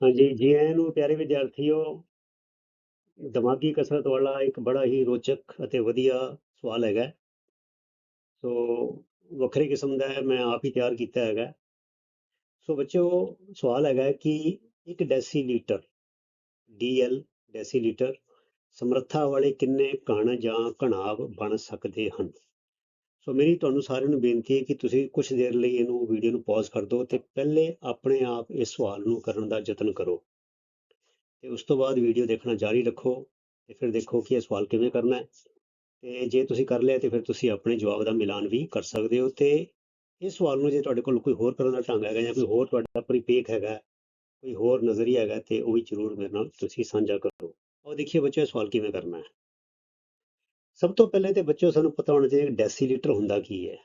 ਹਾਂਜੀ, ਜੀ ਆਇਆਂ ਨੂੰ ਪਿਆਰੇ ਵਿਦਿਆਰਥੀਓ, ਦਿਮਾਗੀ ਕਸਰਤ ਵਾਲਾ ਇੱਕ ਬੜਾ ਹੀ ਰੋਚਕ ਅਤੇ ਵਧੀਆ ਸਵਾਲ ਹੈਗਾ। ਸੋ ਵੱਖਰੇ ਕਿਸਮ ਦਾ ਹੈ ਮੈਂ ਆਪ ਹੀ ਤਿਆਰ ਕੀਤਾ ਹੈਗਾ। ਸੋ ਬੱਚਿਓ, ਸਵਾਲ ਹੈਗਾ ਕਿ ਇੱਕ ਡੈਸੀਲੀਟਰ, ਡੀਐਲ ਡੈਸੀਲੀਟਰ ਸਮਰੱਥਾ ਵਾਲੇ ਕਿੰਨੇ ਕਣ ਜਾਂ ਘਣਾਵ ਬਣ ਸਕਦੇ ਹਨ? ਸੋ ਮੇਰੀ ਤੁਹਾਨੂੰ ਸਾਰਿਆਂ ਨੂੰ ਬੇਨਤੀ ਹੈ ਕਿ ਤੁਸੀਂ ਕੁਝ ਦੇਰ ਲਈ ਇਹਨੂੰ ਵੀਡੀਓ ਨੂੰ ਪੌਜ਼ ਕਰ ਦਿਓ ਤੇ ਪਹਿਲੇ ਆਪਣੇ ਆਪ ਇਸ ਸਵਾਲ ਨੂੰ ਕਰਨ ਦਾ ਯਤਨ ਕਰੋ। ਤੇ ਉਸ ਤੋਂ ਬਾਅਦ ਵੀਡੀਓ ਦੇਖਣਾ ਜਾਰੀ ਰੱਖੋ ਤੇ ਫਿਰ ਦੇਖੋ ਕਿ ਇਹ ਸਵਾਲ ਕਿਵੇਂ ਕਰਨਾ ਹੈ। ਤੇ ਜੇ ਤੁਸੀਂ ਕਰ ਲਿਆ ਤੇ ਫਿਰ ਤੁਸੀਂ ਆਪਣੇ ਜਵਾਬ ਦਾ ਮਿਲਾਨ ਵੀ ਕਰ ਸਕਦੇ ਹੋ ਤੇ ਇਸ ਸਵਾਲ ਨੂੰ ਜੇ ਤੁਹਾਡੇ ਕੋਲ ਕੋਈ ਹੋਰ ਕਰਨ ਦਾ ਢੰਗ ਹੈਗਾ ਜਾਂ ਕੋਈ ਹੋਰ ਤੁਹਾਡਾ ਪਰਿਪੇਖ ਹੈਗਾ, ਕੋਈ ਹੋਰ ਨਜ਼ਰੀਆ ਹੈਗਾ ਤੇ ਉਹ ਵੀ ਜ਼ਰੂਰ ਮੇਰੇ ਨਾਲ ਤੁਸੀਂ ਸਾਂਝਾ ਕਰੋ। ਆਓ ਦੇਖੀਏ ਬੱਚਿਓ ਇਹ ਸਵਾਲ ਕਿਵੇਂ ਕਰਨਾ ਹੈ। ਸਭ ਤੋਂ ਪਹਿਲੇ ਤੇ ਬੱਚਿਓ, ਸਾਨੂੰ ਪਤਾ ਹੋਣਾ ਚਾਹੀਦਾ ਡੈਸੀਲੀਟਰ ਹੁੰਦਾ ਕੀ ਹੈ।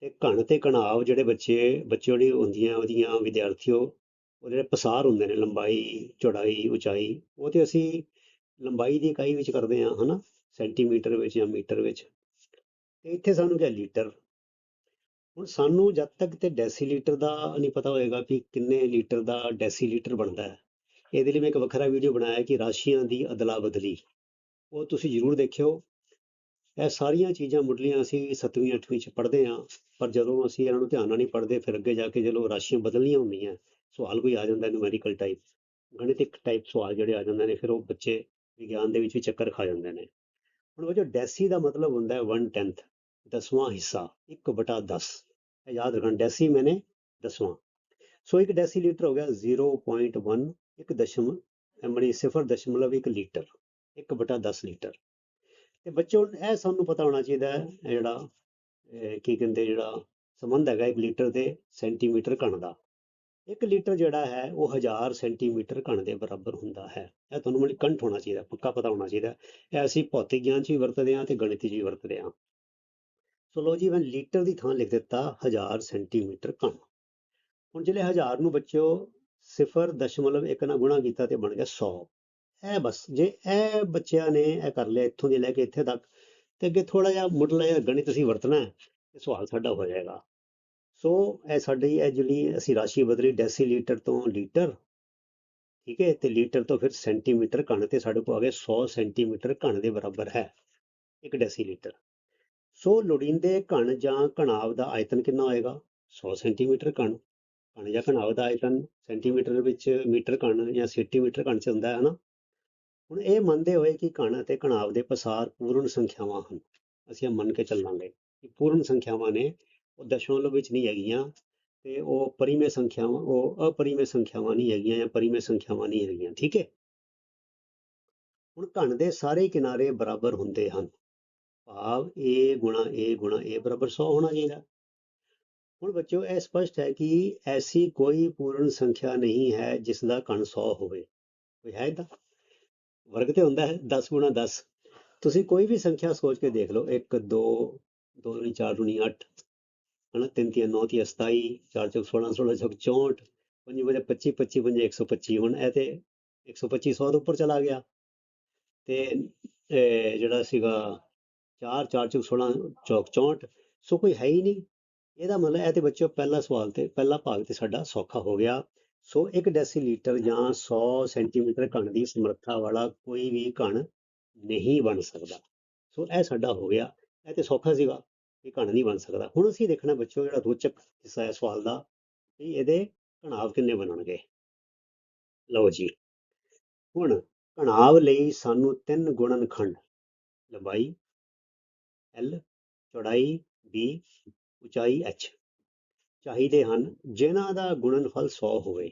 ਤੇ ਘਣ ਤੇ ਘਣਾਵ ਜਿਹੜੇ ਬੱਚੇ ਬੱਚੇ ਜਿਹੜੀ ਹੁੰਦੀਆਂ, ਉਹਦੀਆਂ ਵਿਦਿਆਰਥੀਓ, ਉਹ ਜਿਹੜੇ ਪਸਾਰ ਹੁੰਦੇ ਨੇ, ਲੰਬਾਈ, ਚੌੜਾਈ, ਉਚਾਈ, ਉਹ ਤੇ ਅਸੀਂ ਲੰਬਾਈ ਦੀ ਇਕਾਈ ਵਿੱਚ ਕਰਦੇ ਹਾਂ, ਹਨਾ? ਸੈਂਟੀਮੀਟਰ ਵਿੱਚ ਜਾਂ ਮੀਟਰ ਵਿੱਚ। ਤੇ ਇੱਥੇ ਸਾਨੂੰ ਕਿਹਾ ਲੀਟਰ। ਹੁਣ ਸਾਨੂੰ ਜਦ ਤੱਕ ਤੇ ਡੈਸੀਲੀਟਰ ਦਾ ਨਹੀਂ ਪਤਾ ਹੋਏਗਾ ਕਿ ਕਿੰਨੇ ਲੀਟਰ ਦਾ ਡੈਸੀਲੀਟਰ ਬਣਦਾ ਹੈ। ਇਹਦੇ ਲਈ ਮੈਂ ਇੱਕ ਵੱਖਰਾ ਵੀਡੀਓ ਬਣਾਇਆ ਕਿ ਰਾਸ਼ੀਆਂ ਦੀ ਅਦਲਾ ਬਦਲੀ। ਉਹ ਤੁਸੀਂ ਜ਼ਰੂਰ ਦੇਖਿਓ। ਇਹ ਸਾਰੀਆਂ ਚੀਜ਼ਾਂ ਮੁੱਢਲੀਆਂ ਅਸੀਂ 7ਵੀਂ 8ਵੀਂ ਚ ਪੜ੍ਹਦੇ ਹਾਂ, ਪਰ ਜਦੋਂ ਅਸੀਂ ਇਹਨਾਂ ਨੂੰ ਧਿਆਨ ਨਾਲ ਨਹੀਂ ਪੜ੍ਹਦੇ, ਫਿਰ ਅੱਗੇ ਜਾ ਕੇ ਜਦੋਂ ਰਾਸ਼ੀਆਂ ਬਦਲਣੀਆਂ ਹੁੰਦੀਆਂ, ਸਵਾਲ ਕੋਈ ਆ ਜਾਂਦਾ ਨੂਮੈਰੀਕਲ ਟਾਈਪ ਗਣਿਤਿਕ ਟਾਈਪ ਸਵਾਲ ਜਿਹੜੇ ਆ ਜਾਂਦੇ ਨੇ, ਫਿਰ ਉਹ ਬੱਚੇ ਵਿਗਿਆਨ ਦੇ ਵਿੱਚ ਵੀ ਚੱਕਰ ਖਾ ਜਾਂਦੇ ਨੇ। ਹੁਣ ਉਹ ਜੋ ਡੈਸੀ ਦਾ ਮਤਲਬ ਹੁੰਦਾ ਹੈ 1/10 ਦਸਵਾਂ ਹਿੱਸਾ 1/10 ਇਹ ਯਾਦ ਰੱਖਣਾ, ਡੈਸੀ ਮੈਨੇ ਦਸਵਾਂ। ਸੋ ਇੱਕ ਡੈਸੀਲੀਟਰ ਹੋ ਗਿਆ 0.1 ਇੱਕ ਦਸ਼ਮ ਮਣੀ 0.1 ਲੀਟਰ। 1/10 ਲੀਟਰ। ਤੇ ਬੱਚਿਓ, ਇਹ ਸਾਨੂੰ ਪਤਾ ਹੋਣਾ ਚਾਹੀਦਾ ਹੈ, ਇਹ ਜਿਹੜਾ ਕੀ ਕਹਿੰਦੇ ਜਿਹੜਾ ਸੰਬੰਧ ਹੈਗਾ ਇੱਕ ਲੀਟਰ ਤੇ ਸੈਂਟੀਮੀਟਰ ਘਣ ਦਾ। ਇੱਕ ਲੀਟਰ ਜਿਹੜਾ ਹੈ, ਉਹ 1000 ਸੈਂਟੀਮੀਟਰ ਘਣ ਦੇ ਬਰਾਬਰ ਹੁੰਦਾ ਹੈ। ਇਹ ਤੁਹਾਨੂੰ ਮਤਲਬ ਕੰਠ ਹੋਣਾ ਚਾਹੀਦਾ, ਪੱਕਾ ਪਤਾ ਹੋਣਾ ਚਾਹੀਦਾ। ਇਹ ਅਸੀਂ ਭੌਤਿਕ ਗਿਆਨ 'ਚ ਵੀ ਵਰਤਦੇ ਹਾਂ ਤੇ ਗਣਿਤ 'ਚ ਵੀ ਵਰਤਦੇ ਹਾਂ। ਸੋ ਲੋ ਜੀ, ਮੈਂ ਲੀਟਰ ਦੀ ਥਾਂ ਲਿਖ ਦਿੱਤਾ 1000 ਸੈਂਟੀਮੀਟਰ ਘਣ ਹੁਣ ਜਿਹੜੇ 1000 ਨੂੰ ਬੱਚਿਓ 0.1 ਨਾਲ ਗੁਣਾ ਕੀਤਾ ਤੇ ਬਣ ਗਿਆ 100 ਇਹ ਬਸ, ਜੇ ਇਹ ਬੱਚਿਆਂ ਨੇ ਇਹ ਕਰ ਲਿਆ, ਇੱਥੋਂ ਦੀ ਲੈ ਕੇ ਇੱਥੇ ਤੱਕ, ਤੇ ਅੱਗੇ ਥੋੜਾ ਜਿਹਾ ਮੁੱਢਲਾ ਜਿਹਾ ਗਣਿਤ ਅਸੀਂ ਵਰਤਣਾ ਹੈ, ਤੇ ਸਵਾਲ ਸਾਡਾ ਹੋ ਜਾਏਗਾ। ਸੋ ਇਹ ਸਾਡੀ, ਇਹ ਜਿਹੜੀ ਅਸੀਂ ਰਾਸ਼ੀ ਬਦਲੀ ਡੈਸੀਲੀਟਰ ਤੋਂ ਲੀਟਰ, ਠੀਕ ਹੈ, ਤੇ ਲੀਟਰ ਤੋਂ ਫਿਰ ਸੈਂਟੀਮੀਟਰ ਘਣ ਤੇ ਸਾਡੇ ਕੋਲ ਆ ਗਿਆ 100 ਸੈਂਟੀਮੀਟਰ ਘਣ ਦੇ ਬਰਾਬਰ ਹੈ, ਇੱਕ ਡੈਸੀਲੀਟਰ। ਸੋ ਲੋੜੀਂਦੇ ਘਣ ਜਾਂ ਘਣਾਵ ਦਾ ਆਇਤਨ ਕਿੰਨਾ ਹੋਏਗਾ? 100 ਸੈਂਟੀਮੀਟਰ ਘਣ ਘਣ ਜਾਂ ਘਣਾਵ ਦਾ ਆਇਤਨ ਸੈਂਟੀਮੀਟਰ ਵਿੱਚ ਮੀਟਰ ਘਣ ਜਾਂ ਸੈਂਟੀਮੀਟਰ ਘਣ ਚ ਹੁੰਦਾ ਹੈ ਨਾ? ਹੁਣ ਇਹ ਮੰਨਦੇ ਹੋਏ ਕਿ ਘਣ ਅਤੇ ਘਣਾਵ ਦੇ ਪਸਾਰ ਪੂਰਨ ਸੰਖਿਆਵਾਂ ਹਨ। ਅਸੀਂ ਇਹ ਮੰਨ ਕੇ ਚੱਲਾਂਗੇ ਕਿ ਪੂਰਨ ਸੰਖਿਆਵਾਂ ਨੇ ਉਹ ਦਸ਼ਮਲਵ ਵਿੱਚ ਨਹੀਂ ਹੈਗੀਆਂ ਤੇ ਉਹ ਪਰਿਮੇ ਸੰਖਿਆਵਾਂ, ਉਹ ਅਪਰਿਮੇ ਸੰਖਿਆਵਾਂ ਨਹੀਂ ਹੈਗੀਆਂ ਜਾਂ ਪਰਿਮੇ ਸੰਖਿਆਵਾਂ ਨਹੀਂ ਹੈਗੀਆਂ, ਠੀਕ ਹੈ? ਹੁਣ ਘਣ ਦੇ ਸਾਰੇ ਕਿਨਾਰੇ ਬਰਾਬਰ ਹੁੰਦੇ ਹਨ। ਭਾਵ a ਗੁਣਾ a ਗੁਣਾ a ਬਰਾਬਰ 100 ਹੋਣਾ ਚਾਹੀਦਾ। ਹੁਣ ਬੱਚਿਓ, ਇਹ ਸਪਸ਼ਟ ਹੈ ਕਿ ਐਸੀ ਕੋਈ ਪੂਰਨ ਸੰਖਿਆ ਨਹੀਂ ਹੈ ਜਿਸ ਦਾ ਘਣ 100 ਹੋਵੇ। ਕੋਈ ਹੈ ਇਹਦਾ ਵਰਗ ਤੇ ਹੁੰਦਾ ਹੈ 10 ਗੁਣਾ 10 ਤੁਸੀਂ ਕੋਈ ਵੀ ਸੰਖਿਆ ਸੋਚ ਕੇ ਦੇਖ ਲਓ 1 2 2 ਦੁਨੀ 4 ਦੁਨੀ 8 ਹਨਾ 3 3 9 3 27 4 ਚੌਕ 16 16 ਚੌਕ 64 ਪੰਜੀ ਵਜੇ 25 25 ਪੰਜੇ 125 ਹੁਣ ਇਹ ਤੇ 125 100 ਦੇ ਉੱਪਰ ਚਲਾ ਗਿਆ। ਤੇ ਜਿਹੜਾ ਸੀਗਾ 4 4 ਚੌਕ 16 ਚੌਕ 64 ਸੋ ਕੋਈ ਹੈ ਹੀ ਨਹੀਂ। ਇਹਦਾ ਮਤਲਬ ਇਹ ਤੇ ਬੱਚਿਓ ਪਹਿਲਾ ਸਵਾਲ ਤੇ, ਪਹਿਲਾ ਭਾਗ ਤੇ ਸਾਡਾ ਸੌਖਾ ਹੋ ਗਿਆ। ਸੋ 1 ਡੈਸੀਲੀਟਰ ਜਾਂ 100 ਸੈਂਟੀਮੀਟਰ ਘਣ ਦੀ ਸਮਰੱਥਾ ਵਾਲਾ ਕੋਈ ਵੀ ਘਣ ਨਹੀਂ ਬਣ ਸਕਦਾ। ਸੋ ਇਹ ਸਾਡਾ ਹੋ ਗਿਆ। ਇਹ ਤੇ ਸੌਖਾ ਸੀਗਾ ਇਹ ਘਣ ਨਹੀਂ ਬਣ ਸਕਦਾ। ਹੁਣ ਅਸੀਂ ਦੇਖਣਾ ਬੱਚਿਓ ਜਿਹੜਾ ਰੋਚਕ ਹਿੱਸਾ ਹੈ ਸਵਾਲ ਦਾ ਵੀ ਇਹਦੇ ਘਣਾਵ ਕਿੰਨੇ ਬਣਨਗੇ। ਲਓ ਜੀ। ਹੁਣ ਘਣਾਵ ਲਈ ਸਾਨੂੰ ਤਿੰਨ ਗੁਣਨਖੰਡ ਲੰਬਾਈ L ਚੌੜਾਈ B ਉਚਾਈ H ਚਾਹੀਦੇ ਹਨ, ਜਿਨ੍ਹਾਂ ਦਾ ਗੁਣਨਫਲ 100 ਹੋਵੇ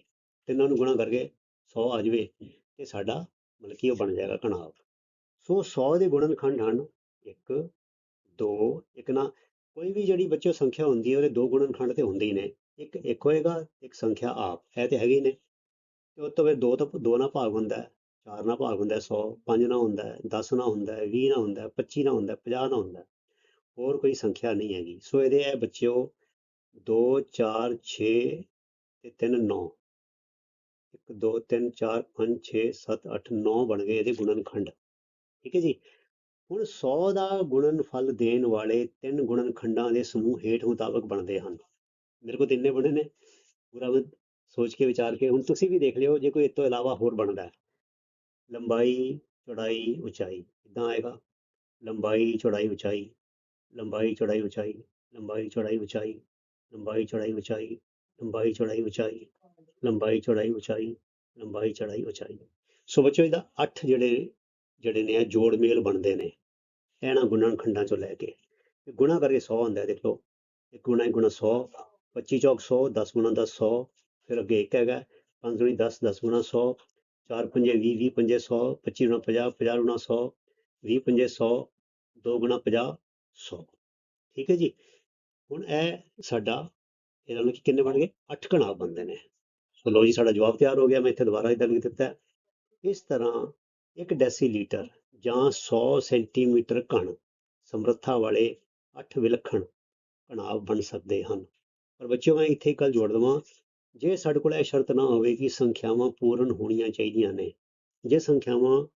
ਤਿੰਨਾਂ ਨੂੰ ਗੁਣਾ ਕਰਕੇ 100 ਆ ਜਾਵੇ, ਤੇ ਸਾਡਾ ਮਤਲਬ ਕਿ ਉਹ ਬਣ ਜਾਏਗਾ ਘਣਾਵ। ਸੋ 100 ਦੇ ਗੁਣਨਖੰਡ ਹਨ 1 2 ਇੱਕ ਨਾ, ਕੋਈ ਵੀ ਜਿਹੜੀ ਬੱਚੇ ਸੰਖਿਆ ਹੁੰਦੀ ਹੈ, ਉਹਦੇ ਦੋ ਗੁਣਨਖੰਡ ਤੇ ਹੁੰਦੇ ਹੀ ਨੇ, ਇੱਕ ਇੱਕ ਹੋਏਗਾ, ਇੱਕ ਸੰਖਿਆ ਆਪ, ਇਹ ਤੇ ਹੈਗੇ ਹੀ ਨੇ। ਤੇ ਉਹ ਤੋਂ ਫਿਰ ਦੋ ਤੋਂ ਦੋ ਨਾਲ ਭਾਗ ਹੁੰਦਾ ਹੈ, ਚਾਰ ਨਾਲ ਭਾਗ ਹੁੰਦਾ ਹੈ 100 ਪੰਜ ਨਾਲ ਹੁੰਦਾ ਹੈ 10 ਨਾਲ ਹੁੰਦਾ ਹੈ 20 ਨਾਲ ਹੁੰਦਾ ਹੈ 25 ਨਾਲ ਹੁੰਦਾ ਹੈ 50 ਨਾਲ ਹੁੰਦਾ ਹੋਰ ਕੋਈ ਸੰਖਿਆ ਨਹੀਂ ਹੈਗੀ। ਸੋ ਇਹਦੇ ਇਹ ਬੱਚਿਓ 2 4 6 ਤੇ 3 9 1 2 3 4 5 6 7 8 9 ਬਣ ਗਏ ਇਹਦੇ ਗੁਣਨਖੰਡ। ਠੀਕ ਹੈ ਜੀ? ਹੁਣ 100 ਦਾ ਗੁਣਨਫਲ ਦੇਣ ਵਾਲੇ ਤਿੰਨ ਗੁਣਨਖੰਡਾਂ ਦੇ ਸਮੂਹ ਹੇਠ ਮੁਤਾਬਕ ਬਣਦੇ ਹਨ। ਮੇਰੇ ਕੋਲ ਤਿੰਨੇ ਬਣੇ ਨੇ। ਪੂਰਾ ਸੋਚ ਕੇ ਵਿਚਾਰ ਕੇ। ਹੁਣ ਤੁਸੀਂ ਵੀ ਦੇਖ ਲਿਓ, ਜੇ ਕੋਈ ਇਸ ਤੋਂ ਇਲਾਵਾ ਹੋਰ ਬਣਦਾ ਹੈ। ਲੰਬਾਈ, ਚੌੜਾਈ, ਉਚਾਈ। ਕਿੱਦਾਂ ਆਏਗਾ? ਲੰਬਾਈ, ਚੌੜਾਈ, ਉਚਾਈ। ਲੰਬਾਈ, ਚੌੜਾਈ, ਉਚਾਈ। ਲੰਬਾਈ, ਚੌੜਾਈ, ਉਚਾਈ। ਲੰਬਾਈ, ਚੌੜਾਈ, ਉਚਾਈ, ਲੰਬਾਈ, ਚੌੜਾਈ, ਉਚਾਈ, ਲੰਬਾਈ, ਚੌੜਾਈ, ਉਚਾਈ, ਲੰਬਾਈ, ਚੌੜਾਈ, ਉਚਾਈ। ਸੋ ਬੱਚੋ ਇਹਦਾ 8 ਜਿਹੜੇ ਜਿਹੜੇ ਨੇ ਜੋੜ ਮੇਲ ਬਣਦੇ ਨੇ। ਇਹਨਾਂ ਗੁਣਨ ਖੰਡਾਂ ਚੋਂ ਲੈ ਕੇ। ਗੁਣਾ ਕਰਕੇ 100 ਹੁੰਦਾ ਹੈ ਦੇਖ। ਲਓ ਇੱਕ ਗੁਣਾ ਇੱਕ ਗੁਣਾ 100 25 ਚੌਕ 100 10 ਗੁਣਾ 10 100 ਫਿਰ ਅੱਗੇ ਇੱਕ ਹੈਗਾ 5 ਗੁਣੀ 10 10 ਗੁਣਾ 100 4 ਪੰਜੇ 20 20 ਪੰਜੇ 100 25 ਗੁਣਾ 50 50 ਗੁਣਾ 100 20 ਪੰਜੇ 100 2 ਗੁਣਾ 50 100 ਠੀਕ ਹੈ ਜੀ? ਹੁਣ ਇਹ ਸਾਡਾ ਇਹਦਾ ਮਤਲਬ ਕਿ ਕਿੰਨੇ ਬਣ ਗਏ? 8 ਕਣਾਬ ਬਣਦੇ ਨੇ। ਸੋ ਲੋ ਜੀ, ਸਾਡਾ ਜਵਾਬ ਤਿਆਰ ਹੋ ਗਿਆ। ਮੈਂ ਇੱਥੇ ਦੁਬਾਰਾ ਇਹਦਾ ਲਿਖ ਦਿੱਤਾ ਇਸ ਤਰ੍ਹਾਂ 1 ਡੈਸੀਲੀਟਰ ਜਾਂ 100 ਸੈਂਟੀਮੀਟਰ ਘਣ ਸਮਰੱਥਾ ਵਾਲੇ 8 ਵਿਲੱਖਣ ਕਣਾਬ ਬਣ ਸਕਦੇ ਹਨ। ਪਰ ਬੱਚਿਓ, ਮੈਂ ਇੱਥੇ ਇੱਕ ਗੱਲ ਜੋੜ ਦਵਾਂ। ਜੇ ਸਾਡੇ ਕੋਲ ਇਹ ਸ਼ਰਤ ਨਾ ਹੋਵੇ ਕਿ ਸੰਖਿਆਵਾਂ ਪੂਰਨ ਹੋਣੀਆਂ ਚਾਹੀਦੀਆਂ ਨੇ, ਜੇ ਸੰਖਿਆਵਾਂ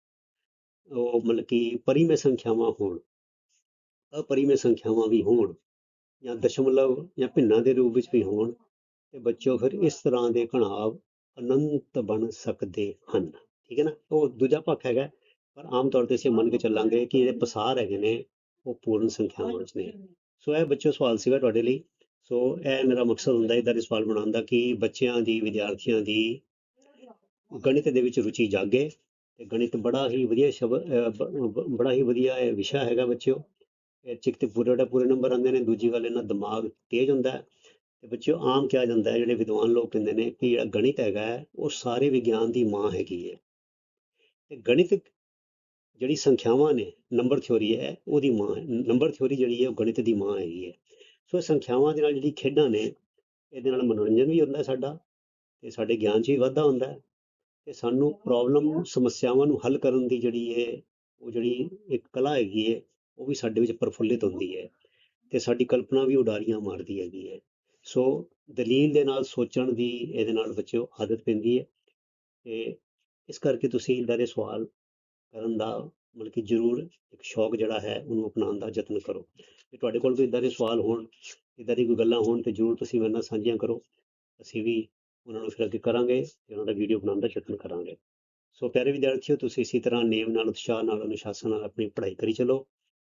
ਉਹ ਮਤਲਬ ਕਿ ਪਰਿਮੇਯ ਸੰਖਿਆਵਾਂ ਹੋਣ, ਅਪਰਿਮੇਯ ਸੰਖਿਆਵਾਂ ਵੀ ਹੋਣ ਜਾਂ ਦਸ਼ਮਲਵ ਜਾਂ ਭਿੰਨਾਂ ਦੇ ਰੂਪ ਵਿੱਚ ਵੀ ਹੋਣ ਤੇ ਬੱਚਿਓ ਫਿਰ ਇਸ ਤਰ੍ਹਾਂ ਦੇ ਘਣਾਵ ਅਨੰਤ ਬਣ ਸਕਦੇ ਹਨ। ਠੀਕ ਹੈ ਨਾ? ਉਹ ਦੂਜਾ ਪੱਖ ਹੈਗਾ, ਪਰ ਆਮ ਤੌਰ ਤੇ ਅਸੀਂ ਮੰਨ ਕੇ ਚੱਲਾਂਗੇ ਕਿ ਜਿਹੜੇ ਪਸਾਰ ਹੈਗੇ ਨੇ, ਉਹ ਪੂਰਨ ਸੰਖਿਆਵਾਂ ਵਿੱਚ ਨੇ। ਸੋ ਇਹ ਬੱਚਿਓ ਸਵਾਲ ਸੀਗਾ ਤੁਹਾਡੇ ਲਈ। ਸੋ ਇਹ ਮੇਰਾ ਮਕਸਦ ਹੁੰਦਾ ਇਹਦਾ ਸਵਾਲ ਬਣਾਉਣ ਦਾ ਕਿ ਬੱਚਿਆਂ ਦੀ, ਵਿਦਿਆਰਥੀਆਂ ਦੀ ਗਣਿਤ ਦੇ ਵਿੱਚ ਰੁਚੀ ਜਾਗੇ ਤੇ ਗਣਿਤ ਬੜਾ ਹੀ ਵਧੀਆ ਸ਼ਬਦ ਬੜਾ ਹੀ ਵਧੀਆ ਵਿਸ਼ਾ ਹੈਗਾ ਬੱਚਿਓ। ਇਹ 'ਚ ਤੇ ਪੂਰੇ ਦਾ ਪੂਰੇ ਨੰਬਰ ਆਉਂਦੇ ਨੇ, ਦੂਜੀ ਗੱਲ ਇਹਨਾਂ ਦਿਮਾਗ ਤੇਜ਼ ਹੁੰਦਾ ਹੈ ਤੇ ਬੱਚਿਓ ਆਮ ਕਿਹਾ ਜਾਂਦਾ ਹੈ, ਜਿਹੜੇ ਵਿਦਵਾਨ ਲੋਕ ਕਹਿੰਦੇ ਨੇ ਕਿ ਜਿਹੜਾ ਗਣਿਤ ਹੈਗਾ ਉਹ ਸਾਰੇ ਵਿਗਿਆਨ ਦੀ ਮਾਂ ਹੈਗੀ ਹੈ। ਤੇ ਗਣਿਤ ਜਿਹੜੀ ਸੰਖਿਆਵਾਂ ਨੇ, ਨੰਬਰ ਥਿਉਰੀ ਹੈ, ਉਹਦੀ ਮਾਂ ਹੈ, ਨੰਬਰ ਥਿਉਰੀ ਜਿਹੜੀ ਹੈ, ਉਹ ਗਣਿਤ ਦੀ ਮਾਂ ਹੈਗੀ ਹੈ। ਸੋ ਇਹ ਸੰਖਿਆਵਾਂ ਦੇ ਨਾਲ ਜਿਹੜੀ ਖੇਡਾਂ ਨੇ, ਇਹਦੇ ਨਾਲ ਮਨੋਰੰਜਨ ਵੀ ਹੁੰਦਾ ਸਾਡਾ ਤੇ ਸਾਡੇ ਗਿਆਨ 'ਚ ਵੀ ਵਾਧਾ ਹੁੰਦਾ ਹੈ ਤੇ ਸਾਨੂੰ ਪ੍ਰੋਬਲਮ ਸਮੱਸਿਆਵਾਂ ਨੂੰ ਹੱਲ ਕਰਨ ਦੀ ਜਿਹੜੀ ਹੈ ਉਹ ਜਿਹੜੀ ਇੱਕ ਕਲਾ ਹੈਗੀ ਹੈ ਉਹ ਵੀ ਸਾਡੇ ਵਿੱਚ ਪ੍ਰਫੁੱਲਿਤ ਹੁੰਦੀ ਹੈ ਤੇ ਸਾਡੀ ਕਲਪਨਾ ਵੀ ਉਡਾਰੀਆਂ ਮਾਰਦੀ ਹੈਗੀ ਹੈ। ਸੋ ਦਲੀਲ ਦੇ ਨਾਲ ਸੋਚਣ ਦੀ ਇਹਦੇ ਨਾਲ ਬੱਚਿਓ ਆਦਤ ਪੈਂਦੀ ਹੈ ਤੇ ਇਸ ਕਰਕੇ ਤੁਸੀਂ ਇੱਦਾਂ ਦੇ ਸਵਾਲ ਕਰਨ ਦਾ ਮਤਲਬ ਕਿ ਜ਼ਰੂਰ ਇੱਕ ਸ਼ੌਕ ਜਿਹੜਾ ਹੈ ਉਹਨੂੰ ਅਪਣਾਉਣ ਦਾ ਯਤਨ ਕਰੋ। ਤੇ ਤੁਹਾਡੇ ਕੋਲ ਕੋਈ ਇੱਦਾਂ ਦੇ ਸਵਾਲ ਹੋਣ, ਇੱਦਾਂ ਦੀ ਕੋਈ ਗੱਲਾਂ ਹੋਣ ਤੇ ਜ਼ਰੂਰ ਤੁਸੀਂ ਮੇਰੇ ਨਾਲ ਸਾਂਝੀਆਂ ਕਰੋ, ਅਸੀਂ ਵੀ ਉਹਨਾਂ ਨੂੰ ਫਿਰ ਅੱਗੇ ਕਰਾਂਗੇ ਤੇ ਉਹਨਾਂ ਦਾ ਵੀਡੀਓ ਬਣਾਉਣ ਦਾ ਯਤਨ ਕਰਾਂਗੇ। ਸੋ ਪਿਆਰੇ ਵਿਦਿਆਰਥੀਓ, ਤੁਸੀਂ ਇਸੇ ਤਰ੍ਹਾਂ ਨੇਮ ਨਾਲ, ਉਤਸ਼ਾਹ ਨਾਲ, ਅਨੁਸ਼ਾਸਨ ਨਾਲ ਆਪਣੀ ਪੜ੍ਹਾਈ ਕਰੀ ਚਲੋ।